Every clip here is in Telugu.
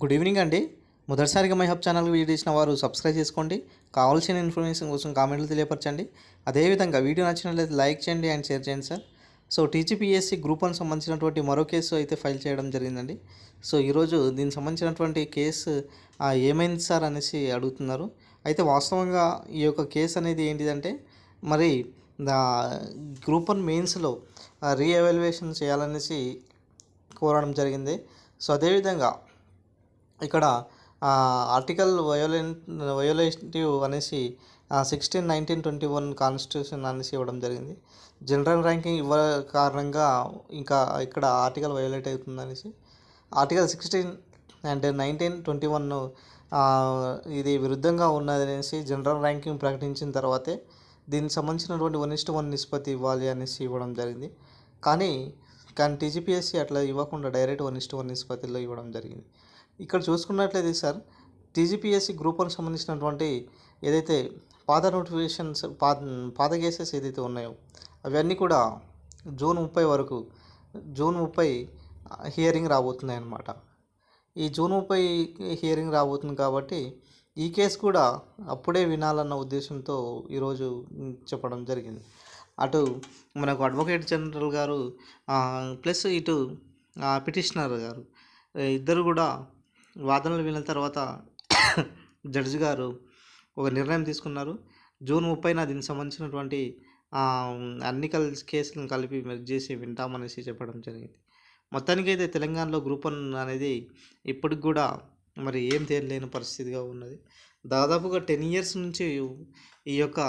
గుడ్ ఈవినింగ్ అండి. మొదటిసారిగా మై హబ్ ఛానల్ వీడియో చేసిన వారు సబ్స్క్రైబ్ చేసుకోండి. కావాల్సిన ఇన్ఫర్మేషన్ కోసం కామెంట్లు తెలియపరచండి. అదేవిధంగా వీడియో నచ్చినట్లయితే లైక్ చేయండి అండ్ షేర్ చేయండి sir. So TGPSC group one సంబంధించినటువంటి మరో కేసు అయితే ఫైల్ చేయడం జరిగిందండి. సో ఈరోజు దీనికి సంబంధించినటువంటి కేసు ఏమైంది సార్ అనేసి అడుగుతున్నారు. అయితే వాస్తవంగా ఈ యొక్క కేసు అనేది ఏంటిదంటే మరి గ్రూప్ వన్ మెయిన్స్లో రీఎవాల్యుయేషన్ చేయాలనేసి కోరడం జరిగింది. సో అదేవిధంగా ఇక్కడ ఆర్టికల్ వయోలెంట్ వయోలేటివ్ అనేసి sixteen nineteen twenty one constitution అనేసి ఇవ్వడం జరిగింది. జనరల్ ర్యాంకింగ్ ఇవ్వ కారణంగా ఇంకా ఇక్కడ ఆర్టికల్ వయోలేట్ అవుతుంది అనేసి article sixteen and nineteen twenty one ఇది విరుద్ధంగా ఉన్నది అనేసి జనరల్ ర్యాంకింగ్ ప్రకటించిన తర్వాతే దీనికి సంబంధించినటువంటి వన్ ఇస్ట్ వన్ నిష్పత్తి ఇవ్వాలి అనేసి ఇవ్వడం జరిగింది. కానీ కానీ టీజీపీఎస్సీ అట్లా ఇవ్వకుండా డైరెక్ట్ వన్ ఇస్ట్ వన్ నిష్పత్తిలో ఇవ్వడం జరిగింది. ఇక్కడ చూసుకున్నట్లయితే సార్ టీజీపీఎస్సీ గ్రూప్ సంబంధించినటువంటి ఏదైతే పాత నోటిఫికేషన్స్ పాత పాత కేసెస్ ఏదైతే ఉన్నాయో అవన్నీ కూడా జూన్ ముప్పై వరకు జూన్ ముప్పై హియరింగ్ రాబోతున్నాయి అన్నమాట. ఈ జూన్ ముప్పై హియరింగ్ రాబోతుంది కాబట్టి ఈ కేసు కూడా అప్పుడే వినాలన్న ఉద్దేశంతో ఈరోజు చెప్పడం జరిగింది. అటు మనకు అడ్వకేట్ జనరల్ గారు ప్లస్ ఇటు పిటిషనర్ గారు ఇద్దరు కూడా వాదనలు విన్న తర్వాత జడ్జి గారు ఒక నిర్ణయం తీసుకున్నారు. జూన్ ముప్పైన దీనికి సంబంధించినటువంటి అన్ని కలిసి కేసులను కలిపి మెర్జ్ చేసి వింటామనేసి చెప్పడం జరిగింది. మొత్తానికైతే తెలంగాణలో గ్రూప్ వన్ అనేది ఇప్పటికి కూడా మరి ఏం తేలిలేని పరిస్థితిగా ఉన్నది. దాదాపుగా టెన్ ఇయర్స్ నుంచి ఈ యొక్క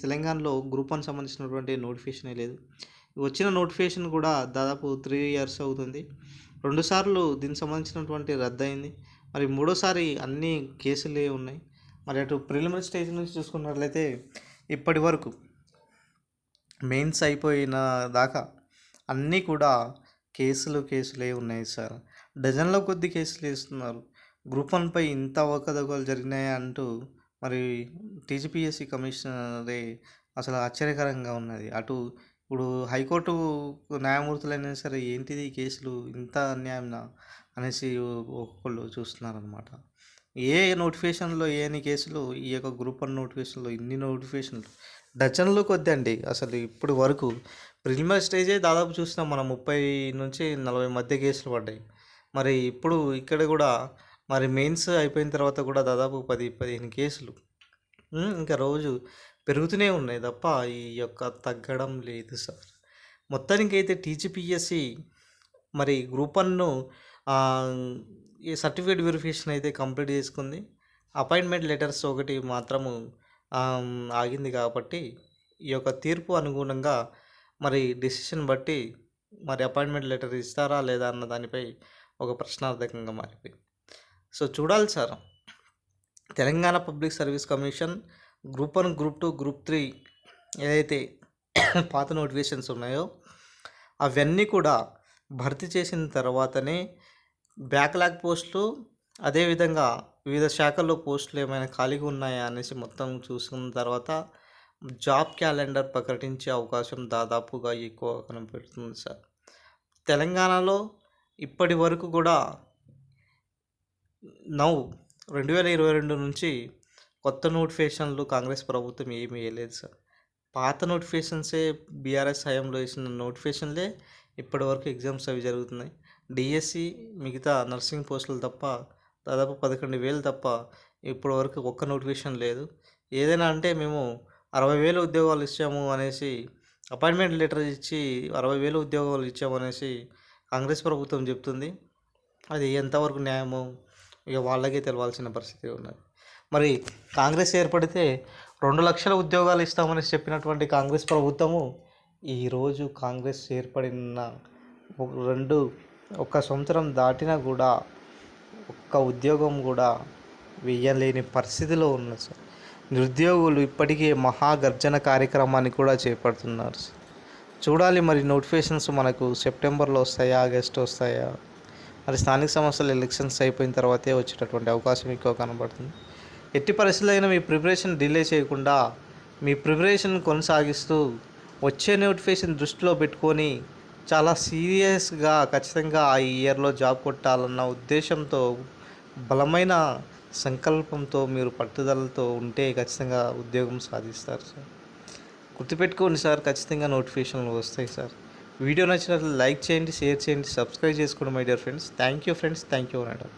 తెలంగాణలో గ్రూప్ వన్ సంబంధించినటువంటి నోటిఫికేషన్ లేదు. వచ్చిన నోటిఫికేషన్ కూడా దాదాపు త్రీ ఇయర్స్ అవుతుంది. రెండుసార్లు దీనికి సంబంధించినటువంటి రద్దయింది. మరి మూడోసారి అన్ని కేసులే ఉన్నాయి. మరి అటు ప్రిలిమినరీ స్టేజ్ నుంచి చూసుకున్నట్లయితే ఇప్పటి వరకు మెయిన్స్ అయిపోయిన దాకా అన్నీ కూడా కేసులు కేసులే ఉన్నాయి సార్. డజన్ల కొద్ది కేసులు వేస్తున్నారు. గ్రూప్ వన్పై ఇంత అవకతవకలు జరిగినాయి అంటూ మరి టీజీపీఎస్సీ కమిషనరే అసలు ఆశ్చర్యకరంగా ఉన్నది. అటు ఇప్పుడు హైకోర్టు న్యాయమూర్తులైనా సరే ఏంటిది ఈ కేసులు? ఇంత అన్యాయంనా అనేసి ఒక్కొక్కళ్ళు చూస్తున్నారనమాట ఏ నోటిఫికేషన్లో ఏని కేసులు? ఈ యొక్క గ్రూప్ వన్ నోటిఫికేషన్లో ఇన్ని నోటిఫికేషన్లు? డజన్లు కొద్ది అండి అసలు ఇప్పుడు వరకు ప్రిలిమినరీ స్టేజే దాదాపు చూసినాం మనం. ముప్పై నుంచి నలభై మధ్య కేసులు పడ్డాయి. మరి ఇప్పుడు ఇక్కడ కూడా మరి మెయిన్స్ అయిపోయిన తర్వాత కూడా దాదాపు పది పదిహేను కేసులు. ఇంకా రోజు పెరుగుతూనే ఉన్నాయి తప్ప ఈ యొక్క తగ్గడం లేదు సార్. మొత్తానికైతే టీజీపీఎస్సి మరి గ్రూప్ వన్ను ఈ సర్టిఫికేట్ వెరిఫికేషన్ అయితే కంప్లీట్ చేసుకుంది. అపాయింట్మెంట్ లెటర్స్ ఒకటి మాత్రము ఆగింది కాబట్టి ఈ యొక్క తీర్పు అనుగుణంగా మరి డిసిషన్ బట్టి మరి అపాయింట్మెంట్ లెటర్ ఇస్తారా లేదా అన్న దానిపై ఒక ప్రశ్నార్థకంగా మారిపోయింది. సో చూడాలి sir. Telangana public service commission group one group two group three ఏదైతే పాత నోటిఫికేషన్స్ ఉన్నాయో అవన్నీ కూడా భర్తీ చేసిన తర్వాతనే బ్యాక్లాగ్ పోస్టులు అదేవిధంగా వివిధ శాఖల్లో పోస్టులు ఏమైనా ఖాళీగా ఉన్నాయా అనేసి మొత్తం చూసుకున్న తర్వాత జాబ్ క్యాలెండర్ ప్రకటించే అవకాశం దాదాపుగా ఎక్కువ కనిపెడుతుంది సార్. తెలంగాణలో ఇప్పటి వరకు కూడా నౌ రెండు వేల ఇరవై రెండు నుంచి కొత్త నోటిఫికేషన్లు కాంగ్రెస్ ప్రభుత్వం ఏమీ వేయలేదు సార్. పాత నోటిఫికేషన్సే బీఆర్ఎస్ హయాంలో వేసిన నోటిఫికేషన్లే ఇప్పటివరకు ఎగ్జామ్స్ అవి జరుగుతున్నాయి. డిఎస్సి మిగతా నర్సింగ్ పోస్టులు తప్ప దాదాపు పదకొండు వేలు తప్ప ఇప్పటివరకు ఒక్క నోటిఫికేషన్ లేదు. ఏదైనా అంటే మేము అరవై వేలు ఉద్యోగాలు ఇచ్చాము అనేసి అపాయింట్మెంట్ లెటర్ ఇచ్చి అరవై వేలు ఉద్యోగాలు ఇచ్చాము అనేసి కాంగ్రెస్ ప్రభుత్వం చెప్తుంది. అది ఎంతవరకు న్యాయమో ఇక వాళ్ళకే తెలవాల్సిన పరిస్థితి ఉన్నది. మరి కాంగ్రెస్ ఏర్పడితే రెండు లక్షల ఉద్యోగాలు ఇస్తామని చెప్పినటువంటి కాంగ్రెస్ ప్రభుత్వము ఈరోజు కాంగ్రెస్ ఏర్పడిన ఒక రెండు ఒక సంవత్సరం దాటినా కూడా ఒక్క ఉద్యోగం కూడా వేయలేని పరిస్థితిలో ఉన్నారు సార్. నిరుద్యోగులు ఇప్పటికే మహాగర్జన కార్యక్రమాన్ని కూడా చేపడుతున్నారు సార్. చూడాలి మరి నోటిఫికేషన్స్ మనకు సెప్టెంబర్లో వస్తాయా ఆగస్టు వస్తాయా? మరి స్థానిక సంస్థల ఎలక్షన్స్ అయిపోయిన తర్వాతే వచ్చేటటువంటి అవకాశం ఎక్కువ కనబడుతుంది. ఎట్టి పరిస్థితులైనా మీ ప్రిపరేషన్ డిలే చేయకుండా మీ ప్రిపరేషన్ కొనసాగిస్తూ వచ్చే నోటిఫికేషన్ దృష్టిలో పెట్టుకొని చాలా సీరియస్గా ఖచ్చితంగా ఆ ఇయర్లో జాబ్ కొట్టాలన్న ఉద్దేశంతో బలమైన సంకల్పంతో మీరు పట్టుదలతో ఉంటే ఖచ్చితంగా ఉద్యోగం సాధిస్తారు సార్. గుర్తుపెట్టుకోండి సార్ ఖచ్చితంగా నోటిఫికేషన్లు వస్తాయి సార్. వీడియో నచ్చినట్లు లైక్ చేయండి షేర్ చేయండి సబ్స్క్రైబ్ చేసుకోండి my dear friends. Thank you friends thank you madam.